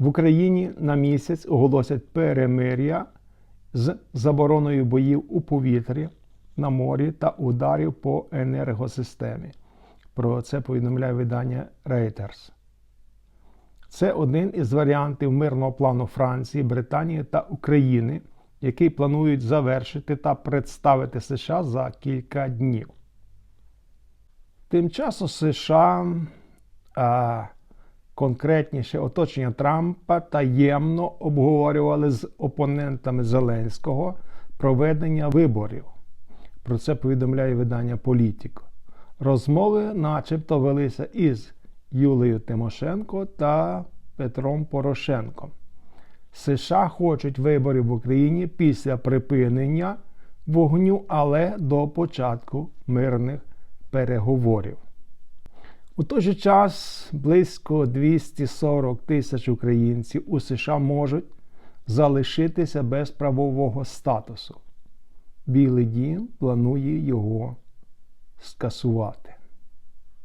В Україні на місяць оголосять перемир'я з забороною боїв у повітрі, на морі та ударів по енергосистемі. Про це повідомляє видання Reuters. Це один із варіантів мирного плану Франції, Британії та України, який планують завершити та представити США за кілька днів. Тим часом США, а конкретніше оточення Трампа, таємно обговорювали з опонентами Зеленського проведення виборів. Про це повідомляє видання Політіко. Розмови, начебто, велися із Юлією Тимошенко та Петром Порошенком. США хочуть виборів в Україні після припинення вогню, але до початку мирних переговорів. У той же час близько 240 тисяч українців у США можуть залишитися без правового статусу. Білий дім планує його скасувати.